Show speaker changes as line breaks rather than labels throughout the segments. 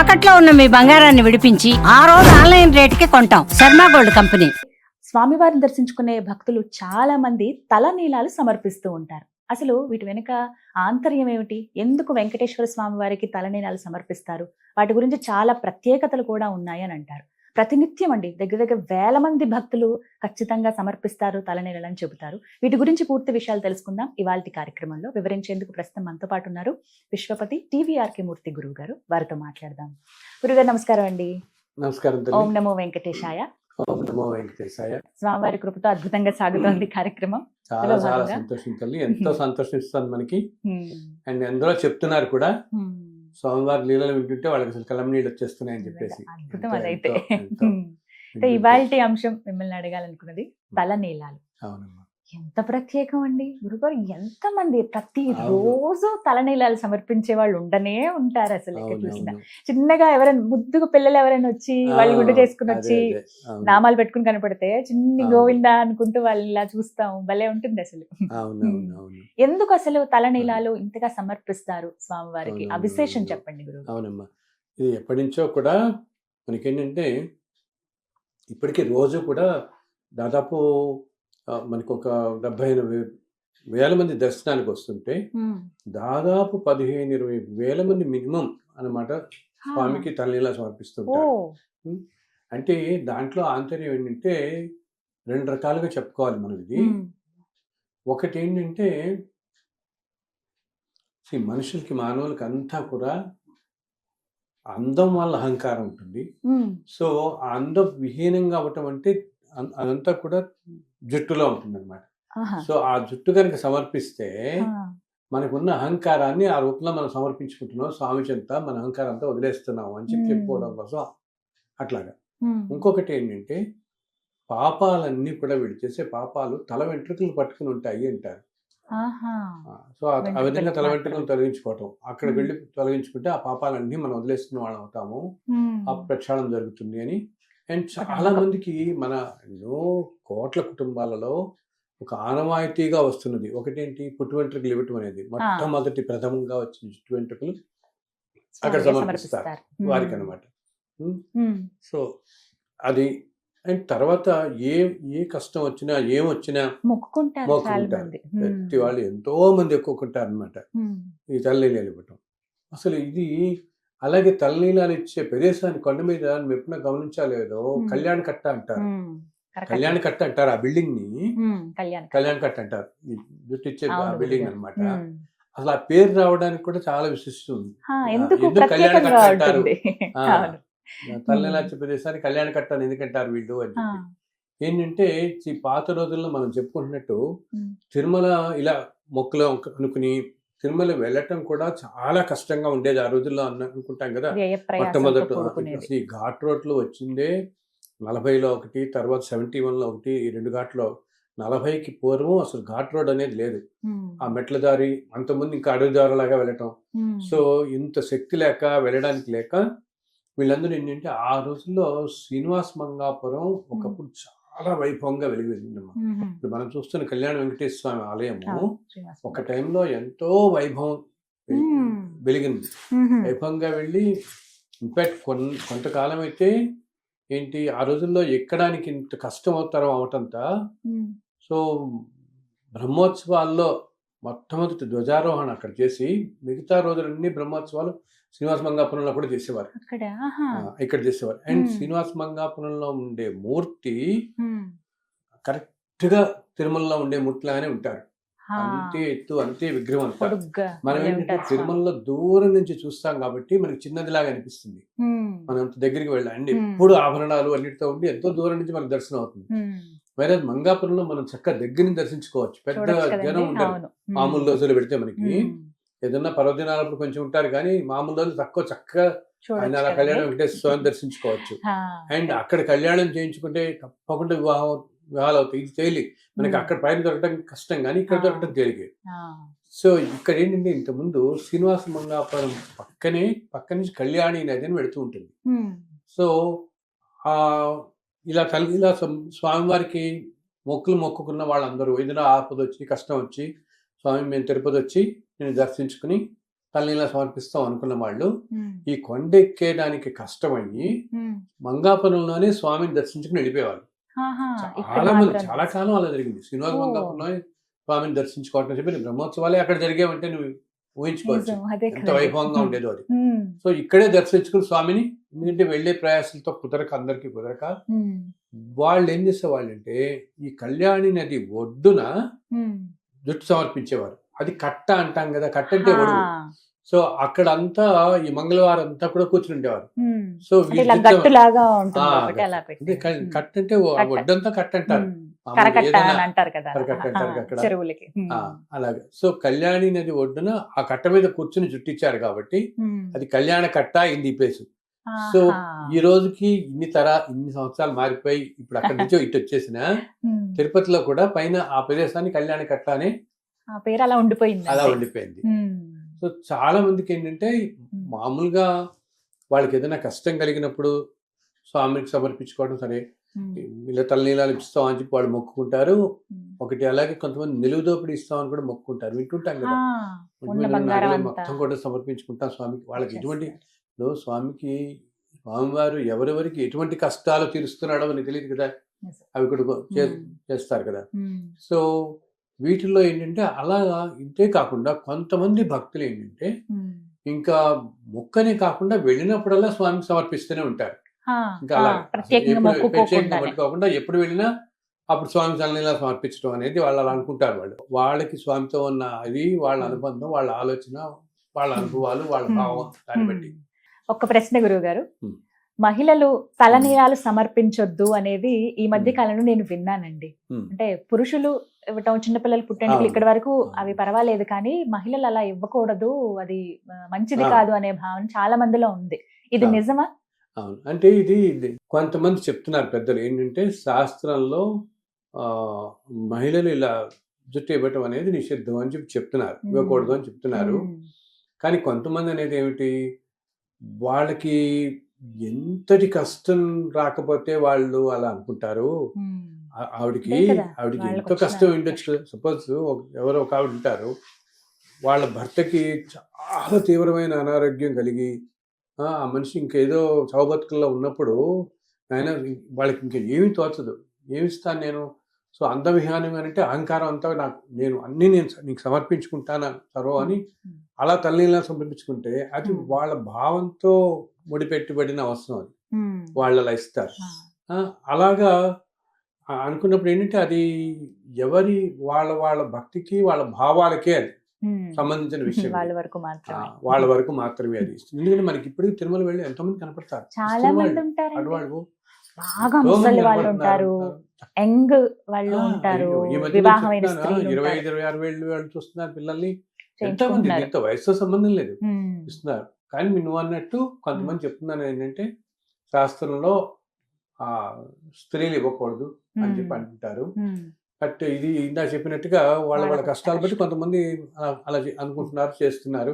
తాకట్లో ఉన్న మీ బంగారాన్ని విడిపించి ఆ రోజు ఆన్లైన్ రేటుకి కొంటాం. Sharma gold company.
స్వామివారిని దర్శించుకునే భక్తులు చాలా మంది తల నీలాలు సమర్పిస్తూ ఉంటారు. అసలు వీటి వెనుక ఆంతర్యం ఏమిటి? ఎందుకు వెంకటేశ్వర స్వామి వారికి తలనీలాలు సమర్పిస్తారు? వాటి గురించి చాలా ప్రత్యేకతలు కూడా ఉన్నాయని అంటారు. ప్రతినిత్యం అండి దగ్గర దగ్గర వేల మంది భక్తులు ఖచ్చితంగా సమర్పిస్తారు తలనీలాలు అని చెబుతారు. వీటి గురించి పూర్తి విషయాలు తెలుసుకుందాం. ఇవాళ కార్యక్రమంలో వివరించేందుకు ప్రస్తుతం మనతో పాటు ఉన్నారు విశ్వపతి టీవీఆర్కే మూర్తి గురువు గారు. వారితో మాట్లాడదాం. గురుగారు నమస్కారం అండి.
నమస్కారం
ఓం నమో వెంకటేశాయ.
ఓం నమో వెంకటేశాయ.
స్వామివారి కృపతో అద్భుతంగా సాగుతోంది కార్యక్రమం.
చాలా
చాలా.
సంతోషం తల్లి. ఎంతో సంతోషిస్తుంది మనకి. అండ్ అందులో చెప్తున్నారు కూడా. స్వామివారి లీలలు వింటుంటే వాళ్ళకి అసలు కలం నీళ్ళు వచ్చేస్తున్నాయని చెప్పేసి
అద్భుతం అదైతే. ఇవాళ అంశం మిమ్మల్ని అడగాలనుకున్నది తల నీలాలు
అవునమ్మా.
ఎంత ప్రత్యేకం అండి? గురుగారు ఎంత మంది ప్రతి రోజు తలనీలాలు సమర్పించే వాళ్ళు ఉండనే ఉంటారు అసలు ఎక్కడ చూసినా. చిన్నగా ఎవరైనా ముద్దుగా పిల్లలు ఎవరైనా వచ్చి వాళ్ళు గుడ్డు చేసుకుని వచ్చి. నామాలు పెట్టుకుని కనపడితే చిన్ని. గోవిందా అనుకుంటూ వాళ్ళు ఇలా చూస్తాం. భలే ఉంటుంది అసలు. ఎందుకు అసలు తలనీలాలు ఇంతగా సమర్పిస్తారు స్వామివారికి? ఆ
అవునవును,
విశేషం
అవును.
చెప్పండి గురువు.
అవునమ్మా. ఇది ఎప్పటి నుంచో కూడా మనకేంటంటే ఇప్పటికీ రోజు కూడా దాదాపు మనకు ఒక డెబ్బై ఎనభై వేల మంది దర్శనానికి వస్తుంటే దాదాపు పదిహేను ఇరవై వేల మంది మినిమం అన్నమాట స్వామికి తల్లిలా సమర్పిస్తుంటారు అంటే దాంట్లో ఆంతర్యం ఏంటంటే రెండు రకాలుగా చెప్పుకోవాలి మనం ఇది ఒకటి ఏంటంటే మనుషులకి మానవులకి అంతా కూడా అందం వల్ల అహంకారం ఉంటుంది. సో ఆ అందం విహీనంగా అవ్వటం అంటే అదంతా కూడా జుట్టులో ఉంటుంది అనమాట
ఆహా,
సో ఆ జుట్టు కనుక సమర్పిస్తే మనకున్న అహంకారాన్ని ఆ రూపంలో మనం సమర్పించుకుంటున్నాం. స్వామి చెంత మన అహంకారం అంతా వదిలేస్తున్నాం అని చెప్పి. చెప్పుకోవడం కోసం అట్లాగా. ఇంకొకటి ఏంటంటే పాపాలన్నీ కూడా వీడు చేసే పాపాలు తల వెంట్రుకలు పట్టుకుని ఉంటాయి అంటారు. సో ఆ- విధంగా తల
వెంట్రుకలు
తొలగించుకోవటం. అక్కడ. వెళ్ళి తొలగించుకుంటే ఆ పాపాలన్నీ మనం వదిలేస్తున్న వాళ్ళం అవుతాము. ఆ ప్రక్షాళన జరుగుతుంది అని అండ్ చాలా. మందికి మన ఎన్నో కోట్ల కుటుంబాలలో ఒక ఆనవాయితీగా వస్తున్నది. ఒకటేంటి? పుట్టు వెంట్రుకలు ఇవ్వటం అనేది. మొట్టమొదటి ప్రథమంగా వచ్చిన చుట్టు వెంట్రుకలు అక్కడ సమర్పిస్తారు. వారికి అనమాట సో అది అండ్ తర్వాత ఏ ఏ కష్టం వచ్చినా ఏం వచ్చినా
మొక్కుకుంటారు
ప్రతి వాళ్ళు ఎంతో మంది ఎక్కుకుంటారు అనమాట ఈ తలనీలాలు ఇవ్వటం అసలు ఇది అలాగే తలనీలాలు ఇచ్చే ప్రదేశాన్ని కొండ మీద నువ్వు ఎప్పుడైనా గమనించాలేదో. కళ్యాణ కట్ట అంటారు. కళ్యాణ కట్ట అంటారు. ఆ
బిల్డింగ్ని కళ్యాణ్
కట్ట. అంటారు. జుట్టు ఇచ్చే బిల్డింగ్. అనమాట. అసలు ఆ పేరు రావడానికి కూడా చాలా
ఎందుకు
ఎందుకు కళ్యాణ కట్ట అంటారు?
ఉంటుంది?
ఆ,
అవును.
తలనీలా ఇచ్చే ప్రదేశాన్ని కళ్యాణ కట్ట అని ఎందుకంటారు వీళ్ళు అని చెప్పి. ఏంటంటే ఈ పాత రోజుల్లో మనం చెప్పుకుంటున్నట్టు తిరుమల ఇలా మొక్కులు అనుకుని తిరుమల వెళ్ళటం కూడా చాలా కష్టంగా ఉండేది ఆ రోజుల్లో అన్న అనుకుంటాం కదా. మొట్టమొదట అసలు ఈ ఘాట్ రోడ్లో వచ్చిందే నలభైలో ఒకటి తర్వాత సెవెంటీ వన్లో ఒకటి ఈ రెండు ఘాట్లో నలభైకి పూర్వం అసలు ఘాట్ రోడ్ అనేది లేదు. ఆ మెట్ల దారి అంతకుముందు ఇంకా అడవి దారిలాగా వెళ్ళటం. సో ఇంత శక్తి లేక వెళ్ళడానికి లేక వీళ్ళందరూ ఏంటంటే ఆ రోజుల్లో శ్రీనివాస్ మంగాపురం ఒకప్పుడు చాలా వైభవంగా వెలిగిందమ్మా
ఉమ్,
ఇప్పుడు మనం చూస్తున్న కళ్యాణ వెంకటేశ్వర స్వామి ఆలయము ఒక టైంలో ఎంతో వైభవం. వెలిగింది. వైభవంగా వెళ్ళి ఇన్ఫాక్ట్ కొన్ కొంతకాలం అయితే ఏంటి ఆ రోజుల్లో ఎక్కడానికి ఇంత కష్టం అవుతారో అవటంతా సో బ్రహ్మోత్సవాల్లో మొట్టమొదటి ధ్వజారోహణ అక్కడ చేసి మిగతా రోజులన్నీ బ్రహ్మోత్సవాలు శ్రీనివాస మంగాపురంలో కూడా చేసేవారు. ఇక్కడ చేసేవారు. అండ్. శ్రీనివాస మంగాపురంలో ఉండే మూర్తి కరెక్ట్గా తిరుమలలో ఉండే మూర్తిలాగానే ఉంటారు. అంతే ఎత్తు అంతే విగ్రహం
పొడుగ్గా
మనం ఏంటంటే
ఉంటారు.
తిరుమలలో దూరం నుంచి చూస్తాం కాబట్టి మనకి చిన్నదిలాగా అనిపిస్తుంది.
ఉమ్,
మనం అంత దగ్గరికి వెళ్ళాం. అండ్
మ్మ్.
ఎప్పుడు ఆభరణాలు అన్నిటితో ఉండి ఎంతో దూరం నుంచి మనకు దర్శనం అవుతుంది.
ఉమ్,
వేరే మంగాపురంలో మనం చక్కగా దగ్గర దర్శించుకోవచ్చు. పెద్ద జనం
ఉమ్,
మామూలు రోజులు పెడితే మనకి. ఏదన్నా పర్వదినాలప్పుడు కొంచెం ఉంటారు కానీ మామూలు రోజులు తక్కువ చక్కగా ఆయన అలా. కళ్యాణం వెంకటేశ్వర స్వామిని దర్శించుకోవచ్చు. అండ్ అక్కడ కళ్యాణం చేయించుకుంటే తప్పకుండా వివాహం వివాహాలు అవుతాయి. ఇది తేలి మనకి అక్కడ పైన దొరకడం కష్టం కానీ ఇక్కడ. దొరకడం తేలికే.
ఆ,
సో ఇక్కడ ఏంటంటే ఇంతకుముందు శ్రీనివాస మంగాపురం పక్కనే పక్క నుంచి కళ్యాణి నది అని వెళుతూ ఉంటుంది. సో ఆ ఇలా తల్లి ఇలా స్వ- స్వామివారికి మొక్కులు మొక్కుకున్న వాళ్ళందరూ ఏదైనా ఆపద వచ్చి కష్టం వచ్చి స్వామి మేము తిరుపతి వచ్చి నేను దర్శించుకుని తల్లిలా సమర్పిస్తాం అనుకున్న వాళ్ళు ఈ కొండ ఎక్కేయడానికి కష్టమయ్యి. మంగాపురంలోనే స్వామిని దర్శించుకుని వెళ్ళిపోయేవాళ్ళు. చాలా మంది చాలా కాలం అలా జరిగింది. శ్రీనివాస. మంగాపురంలో స్వామిని దర్శించుకోవటం చెప్పి బ్రహ్మోత్సవాలే అక్కడ జరిగేవంటే నువ్వు ఊహించుకోవచ్చు. ఎంత. వైభవంగా ఉండేదో అది. సో ఇక్కడే దర్శించుకుని స్వామిని ఎందుకంటే వెళ్ళే ప్రయాసంతో కుదరక అందరికీ కుదరక వాళ్ళు ఏం చేసేవాళ్ళు అంటే ఈ కళ్యాణి నది ఒడ్డున. జుట్టు సమర్పించేవారు. అది కట్ట అంటాం కదా కట్ట అంటే సో అక్కడ అంతా ఈ మంగళవారం అంతా కూడా కూర్చుని ఉండేవారు. సో
అలా
అంటే. ఒడ్డంతా కట్ట అంటారు. అలాగే. సో కళ్యాణి నది ఒడ్డున ఆ కట్ట మీద కూర్చుని జుట్టిచ్చారు కాబట్టి. అది కళ్యాణ కట్ట ఇంది ప్లేస్. సో. ఈ రోజుకి ఇన్ని తర ఇన్ని సంవత్సరాలు మారిపోయి ఇప్పుడు అక్కడి నుంచో ఇటు వచ్చేసిన. తిరుపతిలో కూడా పైన ఆ ప్రదేశాన్ని కళ్యాణ కట్ట అని
ఆ పేరు అలా ఉండిపోయింది
అలా. ఉండిపోయింది. సో చాలా మందికి ఏంటంటే మామూలుగా వాళ్ళకి ఏదైనా కష్టం కలిగినప్పుడు స్వామికి సమర్పించుకోవడం సరే. ఇలా తలనీలాలు ఇస్తాం అని చెప్పి వాళ్ళు మొక్కుకుంటారు. ఒకటి అలాగే కొంతమంది నిలువు దోపిడీ ఇస్తామని కూడా మొక్కుకుంటారు వింటుంటాం కదా మొత్తం కూడా సమర్పించుకుంటాం స్వామికి వాళ్ళకి ఎటువంటి స్వామికి స్వామివారు ఎవరెవరికి ఎటువంటి కష్టాలు తీరుస్తున్నాడో అని తెలియదు కదా. అవి కూడా. చేస్తారు కదా. సో వీటిల్లో ఏంటంటే అలాగా ఇంతే కాకుండా కొంతమంది భక్తులు ఏంటంటే. ఇంకా మొక్కనే కాకుండా వెళ్ళినప్పుడల్లా స్వామికి సమర్పిస్తూనే ఉంటారు. ఇంకా అలా
ప్రత్యేకంగా మొక్కుకోకుండా
ఎప్పుడు వెళ్ళినా అప్పుడు స్వామి చల్లనీలా సమర్పించడం అనేది వాళ్ళు అలా అనుకుంటారు వాళ్ళు. వాళ్ళకి స్వామితో ఉన్న అది వాళ్ళ అనుబంధం వాళ్ళ ఆలోచన వాళ్ళ అనుభవాలు వాళ్ళ. భావం దాన్ని బట్టి.
ఒక్క ప్రశ్న గురువు గారు. మహిళలు తలనీలాలు సమర్పించొద్దు అనేది ఈ మధ్య కాలంలో నేను విన్నానండి
ఉమ్.
అంటే పురుషులు ఇవ్వటం చిన్నపిల్లలు పుట్టేందుకు. ఇక్కడ వరకు. అవి పర్వాలేదు కానీ మహిళలు అలా ఇవ్వకూడదు అది మంచిది. కాదు అనే భావన చాలా మందిలో ఉంది ఇది. నిజమా
అవును అంటే ఇది కొంతమంది చెప్తున్నారు పెద్దలు ఏంటంటే శాస్త్రంలో ఆ, మహిళలు ఇలా జుట్టు ఇవ్వటం అనేది నిషిద్ధం అని చెప్పి చెప్తున్నారు
Hmm.
ఇవ్వకూడదు అని చెప్తున్నారు. కానీ కొంతమంది అనేది ఏమిటి వాళ్ళకి ఎంతటి కష్టం రాకపోతే వాళ్ళు అలా అనుకుంటారు. ఆవిడకి ఆవిడకి ఎంతో కష్టం ఉండొచ్చు సపోజ్ ఎవరో ఒక ఆవిడ ఉంటారు. వాళ్ళ భర్తకి చాలా తీవ్రమైన అనారోగ్యం కలిగి ఆ మనిషి ఇంకేదో చౌబతుకుల్లో ఉన్నప్పుడు ఆయన వాళ్ళకి ఇంకా ఏమీ తోచదు. ఏమి ఇస్తాను నేను? సో అందవిహానం అని అంటే అహంకారం అంతా నాకు నేను అన్నీ నేను నీకు సమర్పించుకుంటాను? సర్వం అని అలా తల్లిలా సమర్పించుకుంటే అది. వాళ్ళ భావంతో ముడిపెట్టుబడిన అవసరం అది. వాళ్ళు
ఆ.
ఆ, అలాగా అనుకున్నప్పుడు ఏంటంటే అది ఎవరి వాళ్ళ వాళ్ళ భక్తికి వాళ్ళ భావాలకే అది. సంబంధించిన విషయం
వాళ్ళ. వరకు మాత్రమే
వాళ్ళ వరకు మాత్రమే అది ఎందుకంటే మనకి ఇప్పటికీ తిరుమల వెళ్ళి ఎంతో మంది కనపడతారు
చాలా మంది ఉంటారు
ఆడవాళ్ళు
బాగా ముసలి వాళ్ళు. ఉంటారు యంగ్ వాళ్ళు ఉంటారు
ఇరవై. ఐదు ఇరవై ఆరు వేళ్ళు వాళ్ళు చూస్తున్నారు పిల్లల్ని ఎంతో మంది
చేయించుకుంటున్నారు.
దీంతో వయసుతో సంబంధం లేదు. ఇస్తున్నారు కానీ నువ్వు అన్నట్టు కొంతమంది చెప్తున్నాను ఏంటంటే శాస్త్రంలో ఆ స్త్రీలు ఇవ్వకూడదు అని చెప్పి
ఉమ్.
బట్ ఇది ఇందా చెప్పినట్టుగా వాళ్ళ వాళ్ళ కష్టాలు బట్టి కొంతమంది అలా అనుకుంటున్నారు చేస్తున్నారు.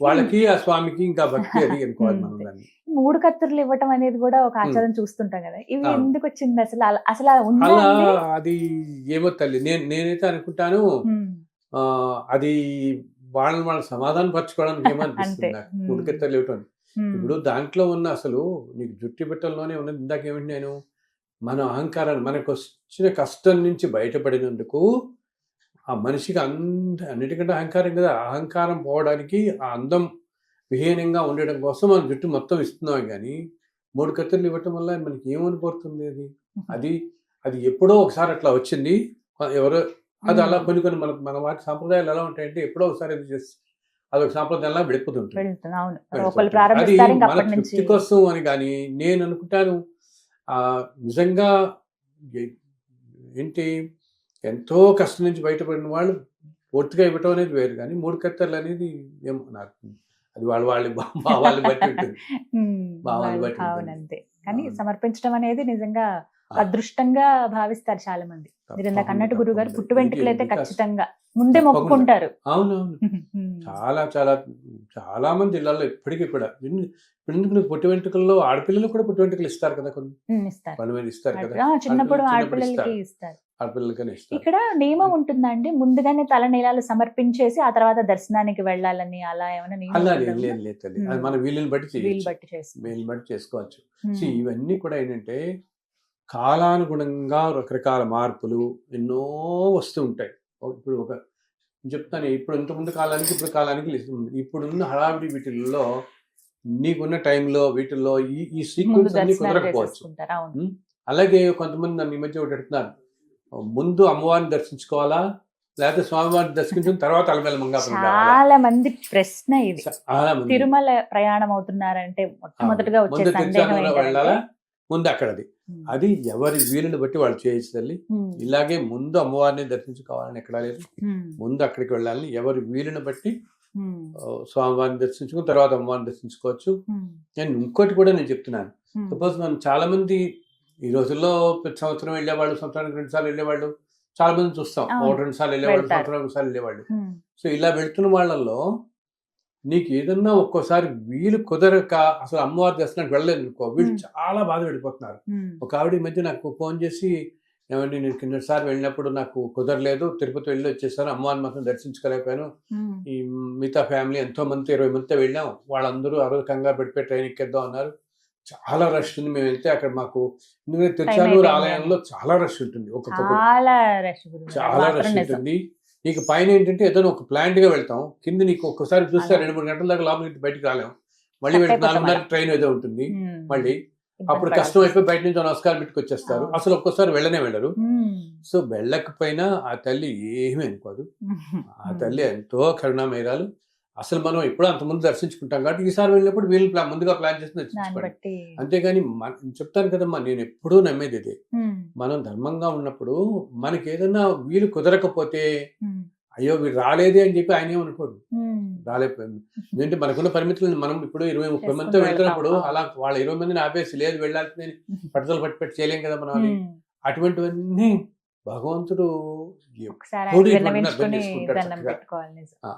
వాళ్ళకి ఆ స్వామికి ఇంకా భక్తి అది అనుకోవాలి మనం. దాన్ని
మూడు కత్తులు ఇవ్వటం అనేది కూడా ఒక ఆచారం చూస్తుంటాం కదా ఇవి. ఎందుకు వచ్చింది అసలు అసలు అలా?
అది ఏమో తల్లి నేను నేనైతే అనుకుంటాను అది వాళ్ళని వాళ్ళ సమాధానం పరచుకోవడానికి ఏమో
అంతే.
అనిపిస్తుంది నాకు
ఉమ్.
ఉడికెత్తలు ఇవ్వటం. ఇప్పుడు దాంట్లో ఉన్న అసలు నీకు జుట్టి పెట్టల్లోనే ఉన్నది ఇందాక ఏమిటి నేను? మన అహంకారాన్ని మనకు వచ్చిన కష్టం నుంచి బయటపడినందుకు ఆ మనిషికి అంద అన్నిటికంటే అహంకారం కదా. అహంకారం పోవడానికి ఆ అందం విహీనంగా ఉండడం కోసం మన జుట్టు మొత్తం ఇస్తున్నాం కానీ మూడు కత్తులు ఇవ్వటం వల్ల మనకి ఏమనిపోతుంది అది? అది అది ఎప్పుడో ఒకసారి అట్లా వచ్చింది. ఎవరో అది అలా కొన్ని కొన్ని మన మన వాటి సాంప్రదాయాలు ఎలా ఉంటాయంటే ఎప్పుడో ఒకసారి అది చేసి అదొక సాంప్రదాయంలా అది తృప్తి కోసం అని కానీ నేను అనుకుంటాను ఆ నిజంగా ఏంటి ఎంతో కష్టం నుంచి బయటపడిన వాళ్ళు పూర్తిగా ఇవ్వటం అనేది వేరు కానీ మూడు కత్తర్లు అనేది ఏమో నాకు అది వాళ్ళ వాళ్ళ భావాలు బట్టి ఉంటుంది. భావాలు బట్టి
కానీ. సమర్పించడం అనేది నిజంగా. అదృష్టంగా భావిస్తారు చాలా మంది మీరు ఇందాక అన్నట్టు గురువు గారు. పుట్టు వెంట్రుకలు అయితే ఖచ్చితంగా ముందే. మొక్కుకుంటారు.
అవునవును. చాలా చాలా చాలా మంది ఇళ్ళలో ఇప్పటికీ కూడా ఎందుకు పుట్టి వెంట్రుకల్లో ఆడపిల్లలు కూడా పుట్టి వెంట్రుకలు ఇస్తారు కదా కొన్ని.
ఉమ్, ఇస్తారు.
కదా.
చిన్నప్పుడు
ఆడపిల్లలు
ఆడపిల్లలకి
ఇస్తారు.
ఇక్కడ నియమం ఉంటుందా అండి? ముందుగానే తలనీలాలు సమర్పించేసి ఆ తర్వాత దర్శనానికి వెళ్ళాలని అలా ఏమైనా
అలా? లేదు లేదు అది. మన వీలుని బట్టి
వీలు బట్టి
చేసుకోవచ్చు. ఇవన్నీ కూడా ఏంటంటే కాలానుగుణంగా రకరకాల మార్పులు ఎన్నో వస్తూ ఉంటాయి. ఇప్పుడు ఒక చెప్తాను ఇప్పుడు ఇంతకుముందు కాలానికి ఇప్పుడు కాలానికి. ఇప్పుడున్న హడావిడి వీటిల్లో నీకున్న టైంలో వీటిల్లో ఈ ఈ సీక్వెన్స్ అన్ని కుదరకపోవచ్చు. అలాగే కొంతమంది నన్ను ఈ మధ్య ఒకటి అడుగుతున్నారు. ముందు అమ్మవారిని దర్శించుకోవాలా? లేకపోతే స్వామివారిని దర్శించిన తర్వాత అలమేల మంగాపురం
చాలా మంది ప్రశ్న ఇది. తిరుమల ప్రయాణం అవుతున్నారంటే మొట్టమొదటిగా వచ్చే సందేహం
వెళ్ళాలా? ముందు అక్కడది. అది ఎవరి వీలుని బట్టి వాళ్ళు చేయొచ్చు తల్లి. ఇలాగే ముందు అమ్మవారిని దర్శించుకోవాలని ఎక్కడా లేదు. ముందు అక్కడికి వెళ్ళాలని ఎవరి వీలుని బట్టి స్వామివారిని దర్శించుకుని తర్వాత అమ్మవారిని దర్శించుకోవచ్చు. నేను ఇంకోటి కూడా నేను చెప్తున్నాను. సపోజ్ మనం చాలా మంది ఈ రోజుల్లో ప్రతి సంవత్సరం వెళ్ళేవాళ్ళు సంవత్సరానికి రెండు సార్లు వెళ్ళేవాళ్ళు చాలా మంది చూస్తాం. ఒకటి రెండు సార్లు వెళ్ళేవాళ్ళు. సంవత్సరానికి ఒకసారి వెళ్ళేవాళ్ళు. సో ఇలా వెళ్తున్న వాళ్ళల్లో నీకు ఏదన్నా ఒక్కోసారి వీలు కుదరక అసలు అమ్మవారి దర్శనానికి వెళ్ళలేదు అనుకో వీళ్ళు. చాలా బాధ పడిపోతున్నారు
ఉమ్.
ఒక ఆవిడ మధ్య నాకు ఫోన్ చేసి ఏమండి నేను కిందసారి వెళ్ళినప్పుడు నాకు కుదరలేదు తిరుపతి వెళ్ళి వచ్చేసాను అమ్మవారిని మాత్రం దర్శించుకోలేకపోయాను. ఈ మిగతా ఫ్యామిలీ ఎంతో మంది ఇరవై మందితో వెళ్ళాం వాళ్ళందరూ ఆ రోజు కంగారు పడిపోయి ట్రైన్ ఎక్కేద్దాం అన్నారు చాలా రష్ ఉంది మేము వెళ్తే అక్కడ మాకు ఎందుకంటే తిరుచానూరు. ఆలయంలో చాలా రష్ ఉంటుంది ఒక్కొక్క
చాలా రష్.
ఉంటుంది నీకు పైన ఏంటంటే ఏదైనా ఒక ప్లాంట్గా వెళ్తాం కింద నీకు ఒక్కసారి చూస్తే. రెండు మూడు గంటల దాకా లోపలికి బయటికి రాలేం మళ్ళీ
అయిపోతాం
నాలుగున్నర. ట్రైన్ ఏదో ఉంటుంది. మళ్ళీ అప్పుడు కష్టం అయిపోయి బయట నుంచి నమస్కారం పెట్టుకొచ్చేస్తారు. అసలు ఒక్కోసారి వెళ్ళనే వెళ్ళరు. సో వెళ్ళకపోయినా ఆ తల్లి ఏమీ అనుకోదు ఆ. తల్లి ఎంతో కరుణామయరాలు అసలు మనం ఎప్పుడో అంతమంది దర్శించుకుంటాం కాబట్టి ఈసారి వెళ్ళినప్పుడు వీళ్ళు ప్లా- ముందుగా ప్లాన్ చేసి దర్శించుకోండి అంతేగాని చెప్తాను కదమ్మా నేను ఎప్పుడూ నమ్మేది ఇదే. మనం ధర్మంగా ఉన్నప్పుడు మనకి ఏదైనా వీలు కుదరకపోతే. అయ్యో వీడు రాలేదే అని చెప్పి ఆయన ఏమనుకోడు. రాలేకపోయింది ఎందుకంటే మనకున్న పరిమితులను మనం ఇప్పుడు ఇరవై ముప్పై మందితో వెళ్తున్నప్పుడు
వెళ్తాం.
అలా వాళ్ళ ఇరవై మందిని ఆపేసి లేదు వెళ్ళాల్సిందని పట్టుదల పట్టి పెట్టి చేయలేం కదా మనం
ఉమ్.
అటువంటివన్నీ భగవంతుడు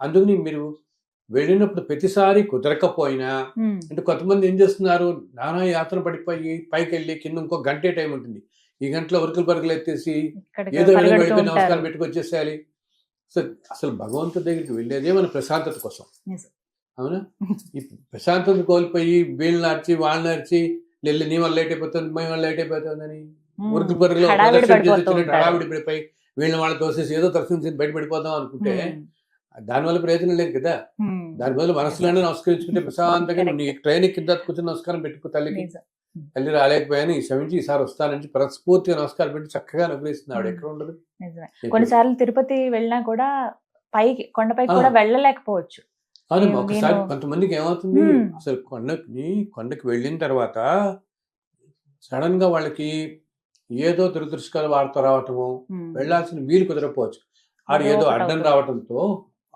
అందుకని మీరు వెళ్ళినప్పుడు ప్రతిసారి కుదరకపోయినా. అంటే కొంతమంది ఏం చేస్తున్నారు నానా యాత్ర పడిపోయి పైకి వెళ్ళి కింద ఇంకో గంటే టైం ఉంటుంది ఈ గంటలో ఉరుకులు పరుగులు ఎత్తేసి ఏదో వెళ్ళిపోయి నమస్కారం. పెట్టుకొచ్చేసేయాలి సో అసలు భగవంతుడి దగ్గరికి వెళ్ళేదే మన ప్రశాంతత కోసం. అవునా ఈ ప్రశాంతత కోల్పోయి వీళ్ళు నడిచి వాళ్ళు నడిచి వెళ్ళి నీ వల్ల లేట్ అయిపోతుంది మేము వల్ల లేట్ అయిపోతుందని. ఉరుకు పరుగులో
హడావిడి
పడిపోయి వీళ్ళని వాళ్ళు తోసేసి ఏదో దర్శనం చేసి బయట పడిపోదాం అనుకుంటే. దానివల్ల ప్రయోజనం లేదు కదా. దాని బదులు మనసులోనే నమస్కరించుకుంటే ప్రశాంతంగా నీ ట్రైన్ కింద కూర్చొని నమస్కారం పెట్టుకో తల్లికి. తల్లి రాలేకపోయాను ఈ క్షమించి ఈసారి వస్తానని ప్రస్ఫూర్తిగా నమస్కారం పెట్టి చక్కగా
ఉమ్.
ఎక్కడ ఉండదు
కొన్నిసార్లు తిరుపతి వెళ్ళినా కూడా పైకి కొండపైకి
ఆ.
కూడా వెళ్ళలేకపోవచ్చు
అవును ఒకసారి కొంతమందికి ఏమవుతుంది. అసలు కొండకి కొండకి వెళ్ళిన తర్వాత సడన్గా వాళ్ళకి ఏదో దురదృష్టకాల వార్త రావటము. వెళ్ళాల్సిన వీలు కుదరకపోవచ్చు ఆడు
ఏదో
అడ్డం. రావటంతో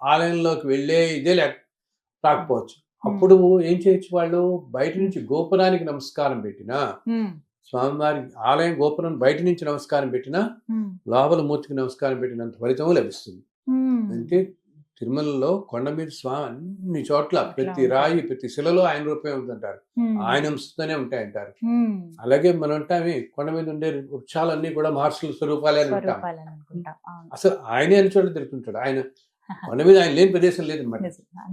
ఆలయంలోకి వెళ్ళే ఇదే లేక రాకపోవచ్చు అప్పుడు ఏం చేయొచ్చు వాళ్ళు బయట నుంచి గోపురానికి నమస్కారం పెట్టినా. స్వామివారి ఆలయం గోపురం బయట నుంచి నమస్కారం పెట్టినా. లోపల మూర్తికి నమస్కారం పెట్టినంత ఫలితం లభిస్తుంది. అంటే తిరుమలలో కొండ మీద స్వామి అన్ని చోట్ల ప్రతి
ఉంటాయి.
రాయి ప్రతి శిలలో ఆయన రూపమే ఉందంటారు. ఆయన అంశతోనే ఉంటాయంటారు
ఉమ్.
అలాగే మనం ఉంటామే కొండ మీద ఉండే వృక్షాలన్నీ కూడా మహర్షుల స్వరూపాలే అని ఉంటాం అసలు ఆయనే అని చోట తిరుగుతుంటాడు ఆయన కొండ మీద ఆయన లేని ప్రదేశం లేదన్నమాట
నిజం.